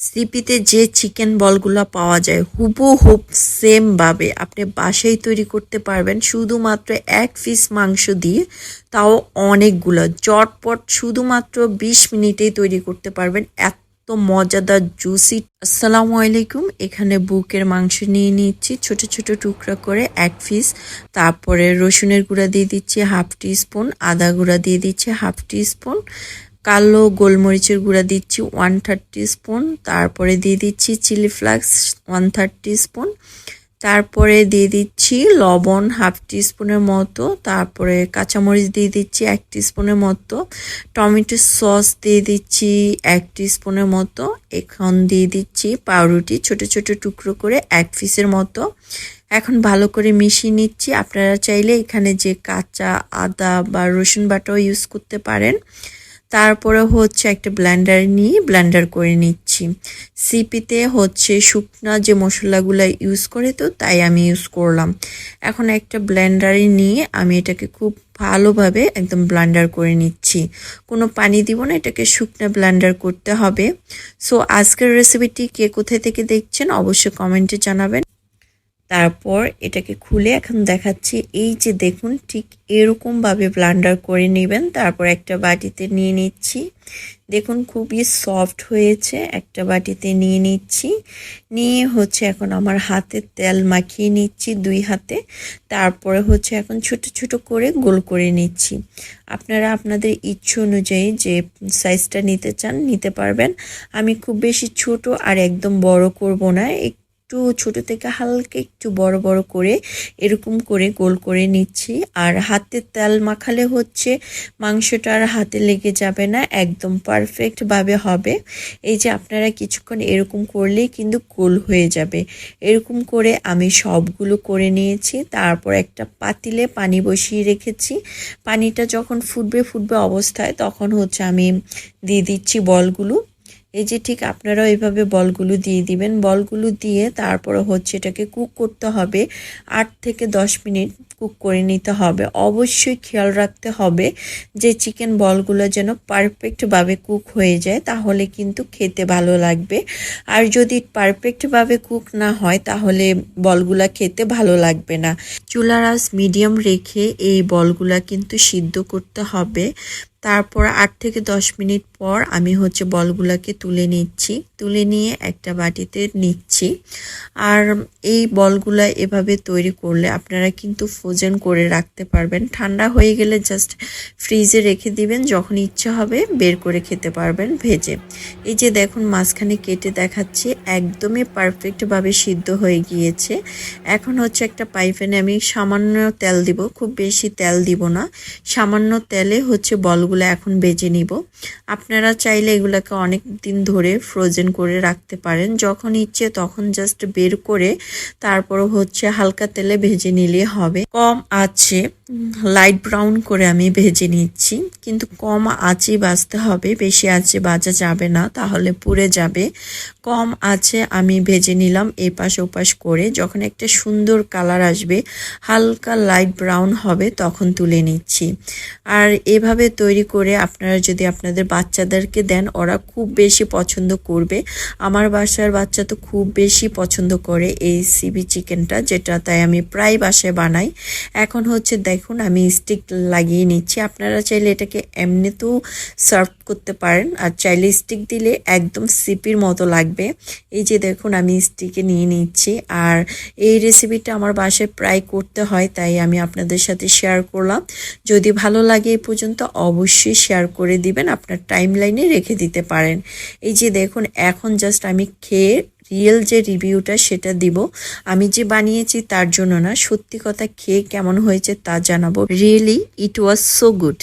সিপিতে যে চিকেন বলগুলো পাওয়া যায় হুবহুব সেম ভাবে আপনি বাসায় তৈরি করতে পারবেন। শুধুমাত্র এক পিস মাংস দিয়ে তাও অনেকগুলো। চটপট শুধুমাত্র বিশ মিনিটেই তৈরি করতে পারবেন। এত মজাদার জুসি আসসালামু আলাইকুম। এখানে বুকের মাংস নিয়ে নিচ্ছি। ছোট ছোট টুকরা করে এক পিস তারপরে রসুনের গুঁড়া দিয়ে দিচ্ছি হাফ টি স্পুন, আদা গুঁড়া দিয়ে দিচ্ছি হাফ টি স্পুন। কালো গোলমরিচের গুঁড়া দিচ্ছি ওয়ান থার্টি স্পুন তারপরে দিয়ে দিচ্ছি chilli flakes one thirty spoon তারপরে দিয়ে দিচ্ছি লবণ হাফ স্পুনের মতো, তারপরে কাঁচামরিচ দিয়ে দিচ্ছি এক স্পুনের মতো, টমেটো সস দিয়ে দিচ্ছি এক স্পুনের মতো, এখন দিয়ে দিচ্ছি পাউরুটি ছোট ছোট টুকরো করে এক পিসের মতো। এখন ভালো করে মিশিয়ে নিচ্ছি, আপনারা চাইলে এখানে যে কাঁচা, আদা বা রসুন বাটাও ইউজ করতে পারেন। তারপরে হচ্ছে একটা ব্লেন্ডার নিয়ে ব্লেন্ডার করে নিচ্ছি। সিপিতে হচ্ছে শুকনা যে মশলাগুলো ইউজ করে তো তাই আমি ইউজ করলাম। এখন একটা ব্লেন্ডারে নিয়ে আমি এটাকে খুব ভালোভাবে একদম ব্লেন্ডার করে নিচ্ছি। কোনো পানি দিব না, এটাকে শুকনো ব্লেন্ডার করতে হবে। সো আজকের রেসিপিটি কে কোথায় থেকে দেখছেন অবশ্যই কমেন্টে জানাবেন। তারপর এটাকে খুলে এখন দেখাচ্ছি। এই যে দেখুন, ঠিক এরকমভাবে ব্লান্ডার করে নেবেন। তারপর একটা বাটিতে নিয়ে নিচ্ছি। দেখুন, খুবই সফট হয়েছে। একটা বাটিতে নিয়ে নিচ্ছি। নিয়ে হচ্ছে এখন আমার হাতে তেল মাখিয়ে নিচ্ছি দুই হাতে। তারপরে হচ্ছে এখন ছোট ছোট করে গোল করে নিচ্ছি। আপনারা আপনাদের ইচ্ছে অনুযায়ী যে সাইজটা নিতে চান, নিতে পারবেন। আমি খুব বেশি ছোট আর একদম বড় করব না। একটু ছোট থেকে হালকা একটু বড় বড় করে এরকম করে গোল করে নিচ্ছি। আর হাতে তেল মাখালে হচ্ছে মাংসটা আর হাতে লেগে যাবে না, একদম পারফেক্টভাবে হবে। এই যে আপনারা কিছুক্ষণ এরকম করলেই কিন্তু গোল হয়ে যাবে। এরকম করে আমি সবগুলো করে নিয়েছি, তারপর একটা পাতিলে পানি বসিয়ে রেখেছি। পানিটা যখন ফুটবে ফুটবে অবস্থায়, তখন হচ্ছে আমি দিয়ে দিচ্ছি বলগুলো। এই যে ঠিক আপনারাও এইভাবে বলগুলো দিয়ে দিবেন। বলগুলো দিয়ে তারপরে হচ্ছে এটাকে কুক করতে হবে। আট থেকে দশ মিনিট কুক করে নিতে হবে। অবশ্যই খেয়াল রাখতে হবে যে চিকেন বলগুলো যেন পারফেক্টভাবে কুক হয়ে যায়, তাহলে কিন্তু খেতে ভালো লাগবে। আর যদি পারফেক্টভাবে কুক না হয়, তাহলে বলগুলা খেতে ভালো লাগবে না। চুলার আস মিডিয়াম রেখে এই বলগুলা কিন্তু সিদ্ধ করতে হবে। তারপর আট থেকে দশ মিনিট পর আমি হচ্ছে বলগুলাকে তুলে নিচ্ছি। তুলে নিয়ে একটা বাটিতে নিচ্ছি। আর এই বলগুলা এভাবে তৈরি করলে আপনারা কিন্তু ফ্রোজেন করে রাখতে পারবেন। ঠান্ডা হয়ে গেলে জাস্ট ফ্রিজে রেখে দিবেন, যখন ইচ্ছা হবে বের করে খেতে পারবেন ভেজে। এই যে দেখুন, মাঝখানে কেটে দেখাচ্ছি, একদমই পারফেক্টভাবে সিদ্ধ হয়ে গিয়েছে। এখন হচ্ছে একটা পাইপেনে আমি সামান্য তেল দিব, খুব বেশি তেল দিব না। সামান্য তেলে হচ্ছে বল এগুলো এখন বেজে নিব। আপনারা চাইলে এগুলোকে অনেক দিন ধরে ফ্রোজেন করে রাখতে পারেন। যখন ইচ্ছে তখন জাস্ট বের করে তারপর হচ্ছে হালকা তেলে ভেজে নিলে হবে। কম আছে লাইট ব্রাউন করে আমি ভেজে নিচ্ছি। কিন্তু কম আঁচে বাজতে হবে, বেশি আঁচে বাজা যাবে না, তাহলে পুড়ে যাবে। কম আছে আমি ভেজে নিলাম এপাশ ওপাশ করে। যখন একটা সুন্দর কালার আসবে, হালকা লাইট ব্রাউন হবে, তখন তুলে নিচ্ছি। আর এভাবে তৈরি করে আপনারা যদি আপনাদের বাচ্চাদেরকে দেন, ওরা খুব বেশি পছন্দ করবে। আমার বাসার বাচ্চা তো খুব বেশি পছন্দ করে এই সিবি চিকেনটা যেটা তাই আমি প্রায় বাসায় বানাই। এখন হচ্ছে দেখুন, আমি স্টিক লাগিয়ে নিচ্ছি। আপনারা চাইলে এটাকে এমনিতেও সার্ভ করতে পারেন। আর চাইলে স্টিক দিলে একদম সিপির মতো লাগবে। এই যে দেখুন, আমি স্টিকে নিয়ে নিচ্ছি। আর এই রেসিপিটা আমার বাসায় প্রায় করতে হয়, তাই আমি আপনাদের সাথে শেয়ার করলাম। যদি ভালো লাগে এই পর্যন্ত, অবশ্যই শেয়ার করে দিবেন। আপনার টাইম লাইনে রেখে দিতে পারেন। এই যে দেখুন, এখন জাস্ট আমি খেয়ে রিয়েল যে রিভিউটা সেটা দিব। আমি যে বানিয়েছি তার জন্য না, সত্যি কথা খেয়ে কেমন হয়েছে তা জানাব। Really it was so good